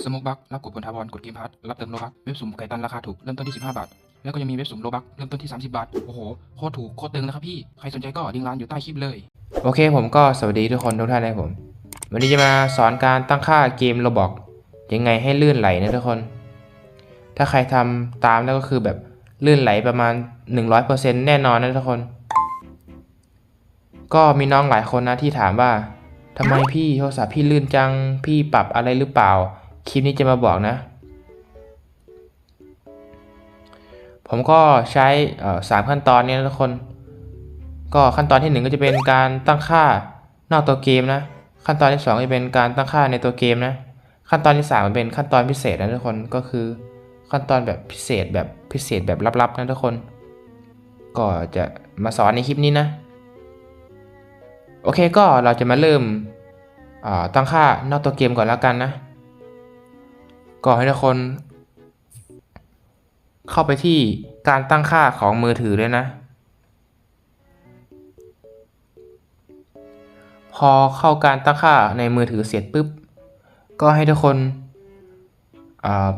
สโมกบักรับกดผลทาวรกดเกมพัทรับเติมโลบักเว็บสุ่มไก่ตันราคาถูกเริ่มต้นที่ 15 บาท แล้วก็ยังมีเว็บสุ่มโลบักเริ่มต้นที่ 30 บาท โอ้โห โคตรถูก โคตรตึงนะครับพี่ ใครสนใจก็ลิงร้านอยู่ใต้คลิปเลย โอเคผมก็สวัสดีทุกคนทุกท่านนะผม วันนี้จะมาสอนการตั้งค่าเกมโรบอกยังไงให้ลื่นไหลนะทุกคน ถ้าใครทำตามแล้วก็คือแบบลื่นไหลประมาณ 100%แน่นอนนะทุกคน ก็มีน้องหลายคนนะที่ถามว่าทำไมพี่โทรศัพท์พี่ลื่นจัง พี่ปรับอะไรหรือเปล่า คลิปนี้จะมาบอกนะ ผมก็ใช้สามขั้นตอนนี้นะทุกคน ก็ขั้นตอนที่หนึ่งก็จะเป็นการตั้งค่านอกตัวเกมนะ ขั้นตอนที่สองจะเป็นการตั้งค่าในตัวเกมนะ ขั้นตอนที่สามมันเป็นขั้นตอนพิเศษนะทุกคนก็คือขั้นตอนแบบพิเศษแบบพิเศษแบบลับๆนะทุกคน ก็จะมาสอนในคลิปนี้นะ โอเคก็เราจะมาเริ่มตั้งค่านอกตัวเกมก่อนแล้วกันนะ ก็ให้ทุกคน เข้าไปที่การตั้งค่าของมือถือเลยนะ พอเข้าการตั้งค่าในมือถือเสร็จปุ๊บ ก็ให้ทุกคน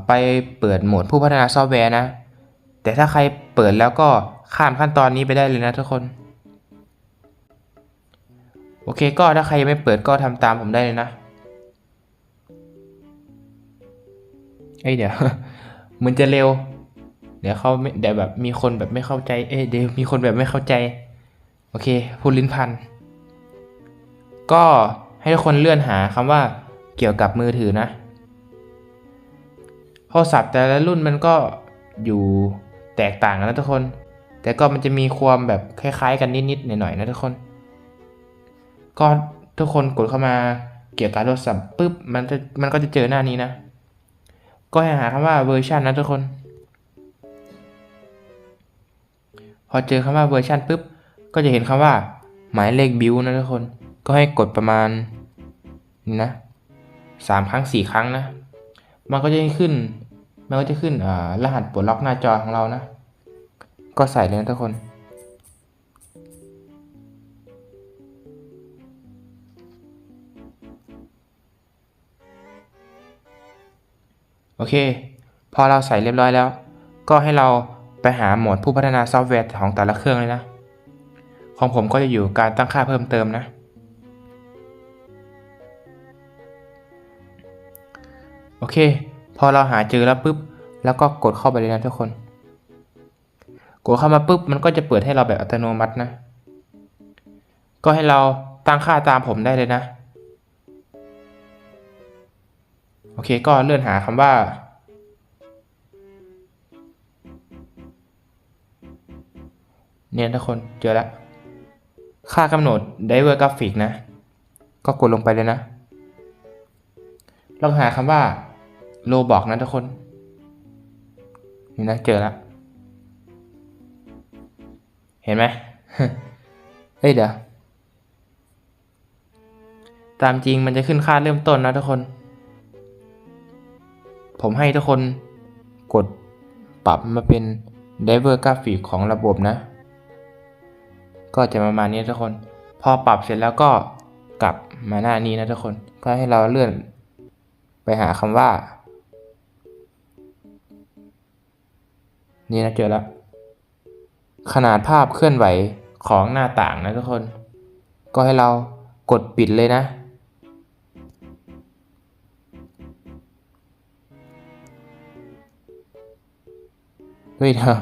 ไปเปิดโหมดผู้พัฒนาซอฟต์แวร์นะ แต่ถ้าใครเปิดแล้วก็ข้ามขั้นตอนนี้ไปได้เลยนะทุกคน โอเคก็ถ้าใครยังไม่เปิดก็ทำตามผมได้เลยนะ เอ้ยเดี๋ยวมันจะเร็ว เดี๋ยวเขาเดี๋ยวแบบมีคนแบบไม่เข้าใจ เอ้ยเดี๋ยวมีคนแบบไม่เข้าใจ โอเคพูดลิ้นพัน ก็ให้ทุกคนเลื่อนหาคำว่าเกี่ยวกับมือถือนะโทรศัพท์แต่ละรุ่นมันก็อยู่แตกต่างกันนะทุกคน แต่ก็มันจะมีความแบบคล้ายๆ กันนิดๆหน่อยๆนะทุกคน ก็ทุกคนกดเข้ามาเกี่ยวกับโทรศัพท์ปุ๊บมันจะมันก็จะเจอหน้านี้นะ ก็ให้หาคำว่าเวอร์ชันนะทุกคน พอเจอคำว่าเวอร์ชันปุ๊บ ก็จะเห็นคำว่า หมายเลขบิวนะทุกคน ก็ให้กดประมาณนี่นะสามครั้งสี่ครั้งนะ มันก็จะขึ้น มันก็จะขึ้นรหัสปลดล็อกหน้าจอของเรานะ ก็ใส่เลยนะทุกคน เค พอเราใส่เรียบร้อยแล้ว ก็ให้เราไปหาโหมดผู้พัฒนาซอฟต์แวร์ของแต่ละเครื่องเลยนะ ของผมก็จะอยู่การตั้งค่าเพิ่มเติมนะ โอเค พอเราหาเจอแล้วปุ๊บ แล้วก็กดเข้าไปเลยนะทุกคน กดเข้ามาปุ๊บ มันก็จะเปิดให้เราแบบอัตโนมัตินะ ก็ให้เราตั้งค่าตามผมได้เลยนะ โอเค ก็เลื่อนหาคำว่า เนี่ยทุกคนเจอแล้ว ค่ากำหนด Diver Graphic นะ ก็กดลงไปเลยนะลองหาคำว่า Roblox นะทุกคน นี่นะเจอแล้ว เห็นไหมเฮ้ยเดี๋ยว ตามจริงมันจะขึ้นค่าเริ่มต้นนะทุกคน ผมให้ทุกคนกดปรับมาเป็น Diver Graphic ของระบบนะ ก็จะประมาณนี้ทุกคน พอปรับเสร็จแล้วก็กลับมาหน้านี้นะทุกคน ก็ให้เราเลื่อนไปหาคำว่า นี่นะเจอแล้ว ขนาดภาพเคลื่อนไหวของหน้าต่างนะทุกคน ก็ให้เรากดปิดเลยนะ เฮ้ยเดี๋ยว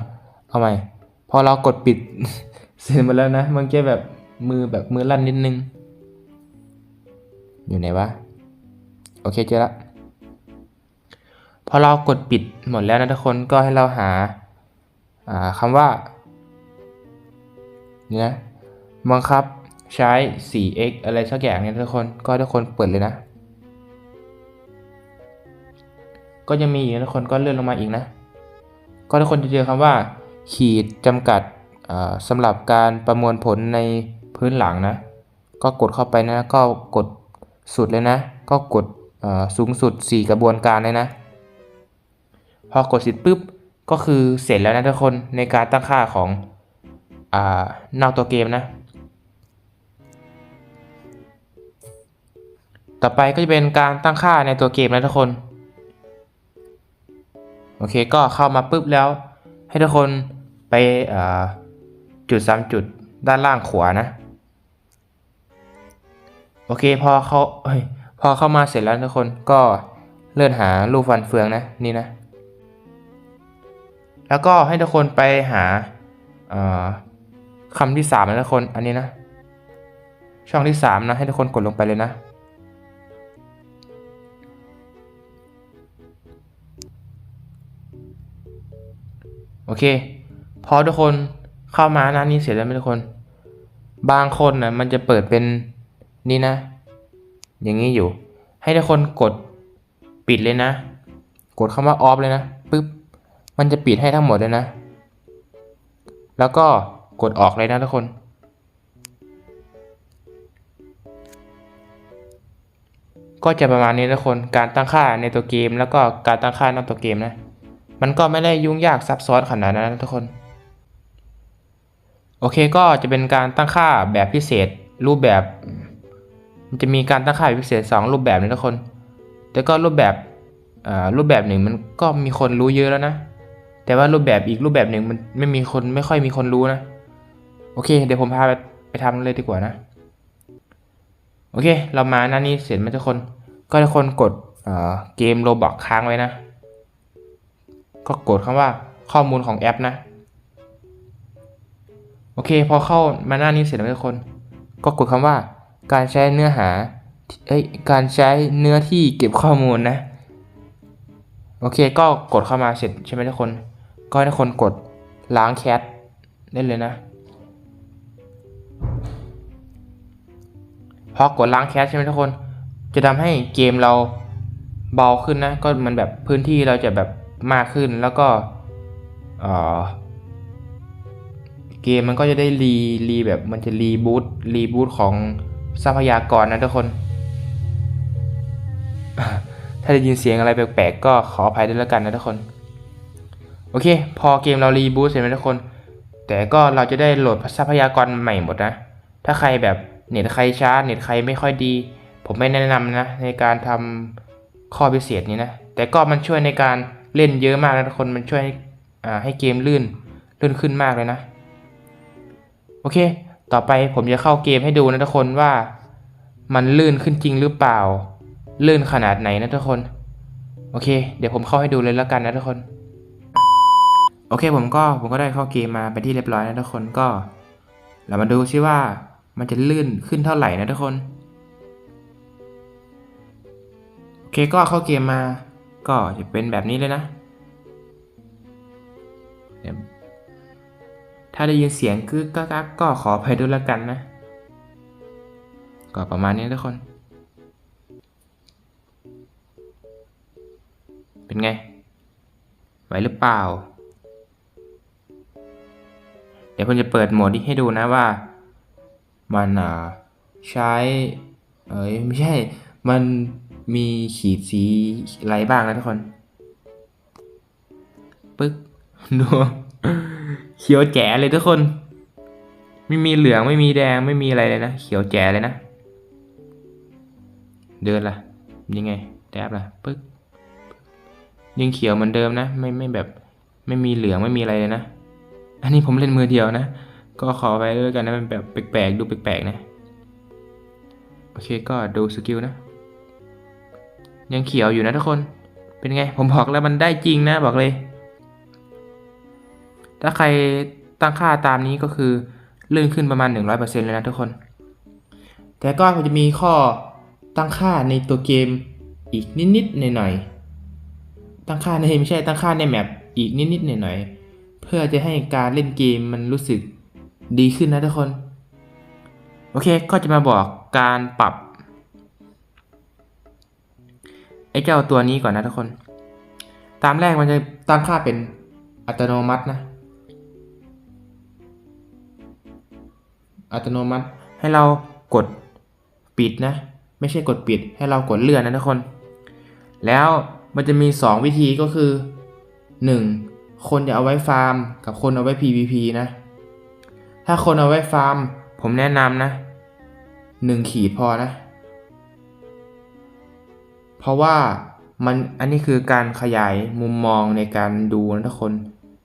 เอาใหม่ พอเรากดปิดเสร็จหมาแล้วนะมันจะแบบมือแบบมือลั่นนิดนึง อยู่ไหนวะ โอเคเจอละ พอเรากดปิดหมดแล้วนะทุกคนก็ให้เราหาอ่าคำว่านี่นะบังคับใช้ 4x อะไรสักอย่างเนี่ยทุกคนก็ทุกคนเปิดเลยนะ ก็ยังมีอีกนะทุกคนก็เลื่อนลงมาอีกนะ ก็ทุกคนจะเจอคำว่า ขีดจำกัดอ่าสำหรับการประมวลผลในพื้นหลังนะ ก็กดเข้าไปนะ ก็กดสุดเลยนะ ก็กดสูงสุด 4 กระบวนการเลยนะ พอกดเสร็จปุ๊บ ก็คือเสร็จแล้วนะทุกคนในการตั้งค่าของอนอกตัวเกมนะ ต่อไปก็จะเป็นการตั้งค่าในตัวเกมนะทุกคน โอเคก็เข้ามาปุ๊บแล้ว ให้ทุกคนไปจุดสามจุดด้านล่างขวานะ โอเคพอเขาเฮ้ยพอเข้ามาเสร็จแล้วทุกคนก็เลื่อนหารูปฟันเฟืองนะนี่นะ แล้วก็ให้ทุกคนไปหาคำที่สามนะทุกคนอันนี้นะ ช่องที่สามนะให้ทุกคนกดลงไปเลยนะ โอเค พอทุกคนเข้ามาหน้านี้เสร็จแล้วไหมทุกคน บางคนนะมันจะเปิดเป็นนี่นะ อย่างนี้อยู่ ให้ทุกคนกดปิดเลยนะ กดคำว่าออฟเลยนะปึ๊บมันจะปิดให้ทั้งหมดเลยนะ แล้วก็กดออกเลยนะทุกคน ก็จะประมาณนี้ทุกคน การตั้งค่าในตัวเกม แล้วก็การตั้งค่านอกตัวเกมนะ มันก็ไม่ได้ยุ่งยากซับซ้อนขนาดนั้นนะทุกคน โอเคก็จะเป็นการตั้งค่าแบบพิเศษรูปแบบ มันจะมีการตั้งค่าแบบพิเศษ 2 รูปแบบนะทุกคน แต่ก็รูปแบบอ่ารูปแบบหนึ่งมันก็มีคนรู้เยอะแล้วนะ แต่ว่ารูปแบบอีกรูปแบบหนึ่งมันไม่มีคนไม่ค่อยมีคนรู้นะ โอเค เดี๋ยวผมพาไปไปทำเลยดีกว่านะ โอเค เรามาหน้านี้เสร็จไหมทุกคน ก็ทุกคนกดเกมโรบอกค้างไว้นะ ก็กดคำว่าข้อมูลของแอปนะ โอเค พอเข้ามาหน้านี้เสร็จแล้วทุกคน ก็กดคำว่า การใช้เนื้อหาเอ้ยการใช้เนื้อที่เก็บข้อมูลนะ โอเค ก็กดเข้ามาเสร็จใช่ไหมทุกคน ก็ให้ทุกคนกดล้างแคทได้เลยนะพอกดล้างแคชใช่ไหมทุกคน จะทำให้เกมเราเบาขึ้นนะ ก็มันแบบพื้นที่เราจะแบบ มากขึ้นแล้วก็เกมมันก็จะได้รีรีแบบมันจะรีบูตรีบูตของทรัพยากรนะทุกคน ถ้าได้ยินเสียงอะไรแปลกๆ ก็ขออภัยด้วยแล้วกันนะทุกคน โอเค พอเกมเรารีบูตเสร็จไหมทุกคน แต่ก็เราจะได้โหลดทรัพยากรใหม่หมดนะ ถ้าใครแบบเน็ตใครช้าเน็ตใครไม่ค่อยดี ผมไม่แนะนำนะในการทำข้อพิเศษนี้นะ แต่ก็มันช่วยในการ เล่นเยอะมากนะทุกคนมันช่วยให้ให้เกมลื่นลื่นขึ้นมากเลยนะ โอเค ต่อไปผมจะเข้าเกมให้ดูนะทุกคนว่ามันลื่นขึ้นจริงหรือเปล่า ลื่นขนาดไหนนะทุกคน โอเค เดี๋ยวผมเข้าให้ดูเลยแล้วกันนะทุกคน โอเคผมก็ผมก็ได้เข้าเกมมาเป็นที่เรียบร้อยนะทุกคนก็ เรามาดูซิว่ามันจะลื่นขึ้นเท่าไหร่นะทุกคน โอเคก็เข้าเกมมา ก็จะเป็นแบบนี้เลยนะเดี๋ยวถ้าได้ยินเสียงกึกกักก็ขออภัยด้วยละกันนะ ก็ประมาณนี้ทุกคน เป็นไง ไหวหรือเปล่า เดี๋ยวผมจะเปิดโหมดนี้ให้ดูนะว่า มันอ่าใช้ เอ้ยไม่ใช่ มัน มีขีดสีอะไรบ้างนะทุกคน ปึ๊กดูเขียวแจ๋เลยทุกคน ไม่มีเหลืองไม่มีแดงไม่มีอะไรเลยนะ เขียวแจ๋เลยนะ เดินล่ะ ยังไงแทบล่ะปึ๊กยังเขียวเหมือนเดิมนะ ไม่ไม่แบบ ไม่มีเหลืองไม่มีอะไรเลยนะ อันนี้ผมเล่นมือเดียวนะ ก็ขอไปด้วยกันนะมันแบบแปลกๆดูแปลกๆนะ โอเคก็ดูสกิลนะ ยังเขียวอยู่นะทุกคน เป็นไง ผมบอกแล้วมันได้จริงนะบอกเลย ถ้าใครตั้งค่าตามนี้ก็คือลื่นขึ้นประมาณ 100%เลยนะทุกคน แต่ก็จะมีข้อตั้งค่าในตัวเกมอีกนิดๆหน่อยๆตั้งค่าในไม่ใช่ตั้งค่าในแมปอีกนิดๆหน่อยๆเพื่อจะให้การเล่นเกมมันรู้สึกดีขึ้นนะทุกคน โอเคก็จะมาบอกการปรับ ไอ้เจ้าตัวนี้ก่อนนะทุกคน ตามแรกมันจะตั้งค่าเป็นอัตโนมัตินะ อัตโนมัติให้เรากดปิดนะ ไม่ใช่กดปิด ให้เรากดเลื่อนนะทุกคน แล้วมันจะมี 2 วิธีก็คือ 1. คนจะเอาไว้ฟาร์ม กับคนเอาไว้ PVP นะ ถ้าคนเอาไว้ฟาร์ม ผมแนะนำนะ 1 ขีดพอนะ เพราะว่ามันอันนี้คือการขยายมุมมองในการดูนะทุกคน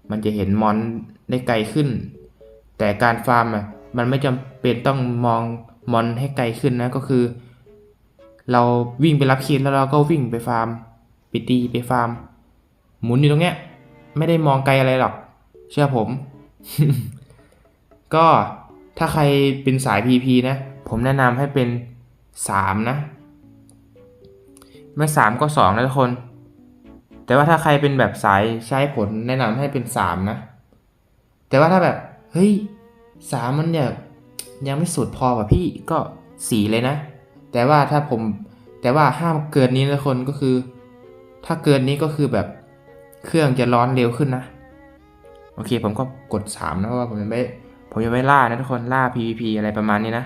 มันจะเห็นมอนได้ไกลขึ้น แต่การฟาร์มอะมันไม่จำเป็นต้องมองมอนให้ไกลขึ้นนะก็คือ เราวิ่งไปรับคิดแล้วเราก็วิ่งไปฟาร์มไปตีไปฟาร์ม หมุนอยู่ตรงเนี้ย ไม่ได้มองไกลอะไรหรอก เชื่อผม ก็ถ้าใครเป็นสาย PP นะ ผมแนะนำให้เป็น 3 นะ ไม่3ก็2นะทุกคน แต่ว่าถ้าใครเป็นแบบสายใช้ผลแนะนำให้เป็น3นะ แต่ว่าถ้าแบบเฮ้ย3มันเนี่ยยังไม่สุดพอป่ะพี่ก็4เลยนะ แต่ว่าถ้าผมแต่ว่าห้ามเกินนี้นะทุกคนก็คือ ถ้าเกินนี้ก็คือแบบเครื่องจะร้อนเร็วขึ้นนะ โอเคผมก็กด3นะเพราะว่าผมยังไม่ผมยังไม่ล่านะทุกคนล่า PVP อะไรประมาณนี้นะ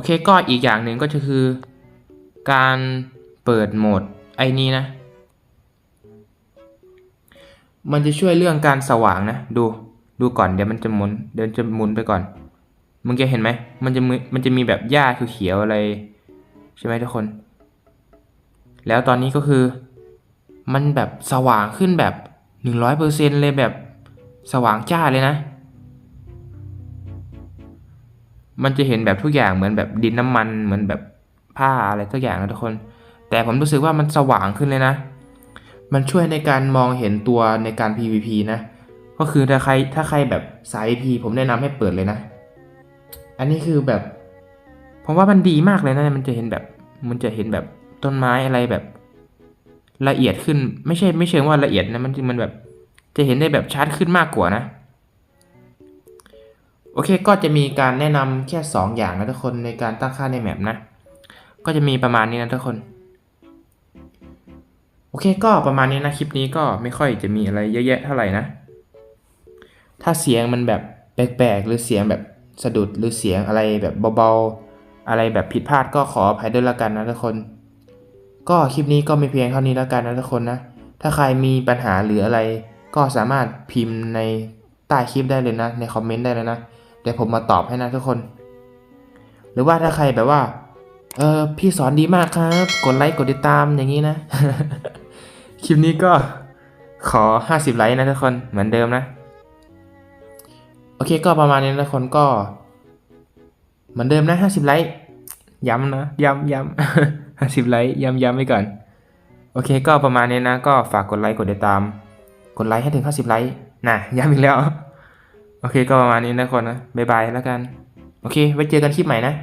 อเคก็อีกอย่างหนึ่งก็จะคือ การเปิดโหมดไอ้นี้นะ มันจะช่วยเรื่องการสว่างนะ ดูดูก่อนเดี๋ยวมันจะหมุนเดี๋ยวจะหมุนไปก่อนมึงจะเห็นไหมมันจะมมันจะมีแบบหญ้าเขียวอะไร ใช่ไหมทุกคน แล้วตอนนี้ก็คือ มันแบบสว่างขึ้นแบบหนึ่งร้อยเปอร์เซ็นเลยแบบสว่างจ้าเลยนะ มันจะเห็นแบบทุกอย่างเหมือนแบบดินน้ำมันเหมือนแบบผ้าอะไรทุกอย่างนะทุกคน แต่ผมรู้สึกว่ามันสว่างขึ้นเลยนะ มันช่วยในการมองเห็นตัวในการ PVP นะ ก็คือถ้าใครถ้าใครแบบสาย P ผมแนะนำให้เปิดเลยนะ อันนี้คือแบบ ผมว่ามันดีมากเลยนะ มันจะเห็นแบบ มันจะเห็นแบบต้นไม้อะไรแบบ ละเอียดขึ้น ไม่ใช่ไม่เชิงว่าละเอียดนะ มันมันแบบ จะเห็นได้แบบชัดขึ้นมากกว่านะ โอเคก็จะมีการแนะนำแค่ 2 อย่างนะทุกคนในการตั้งค่าในแมปนะ ก็จะมีประมาณนี้นะทุกคน โอเคก็ประมาณนี้นะคลิปนี้ก็ไม่ค่อยจะมีอะไรเยอะแยะเท่าไหร่นะ ถ้าเสียงมันแบบแปลกๆ หรือเสียงแบบสะดุดหรือเสียงอะไรแบบเบาๆ อะไรแบบผิดพลาดก็ขออภัยด้วยละกันนะทุกคน ก็คลิปนี้ก็มีเพียงเท่านี้แล้วกันนะทุกคนนะ ถ้าใครมีปัญหาหรืออะไร ก็สามารถพิมพ์ในใต้คลิปได้เลยนะ ในคอมเมนต์ได้เลยนะ ดี๋ยวผมมาตอบให้นะทุกคน หรือว่าถ้าใครแบบว่า เออพี่สอนดีมากครับ กดไลค์กดติดตามอย่างนี้นะ คลิปนี้ก็ขอ 50 ไลค์นะทุกคนเหมือนเดิมนะ โอเคก็ประมาณนี้นะทุกคนก็ เหมือนเดิมนะ 50 ไลค์ย้ำนะ ย้ำย้ำ50ไลค์ย้ำย้ำไว้ก่อน โอเคก็ประมาณนี้นะ ก็ฝากกดไลค์กดติดตาม กดไลค์ให้ถึง50ไลค์นะย้ำอีกแล้ว โอเคก็ประมาณนี้นะคนนะบ๊ายบายแล้วกัน โอเค ไว้เจอกันคลิปใหม่นะ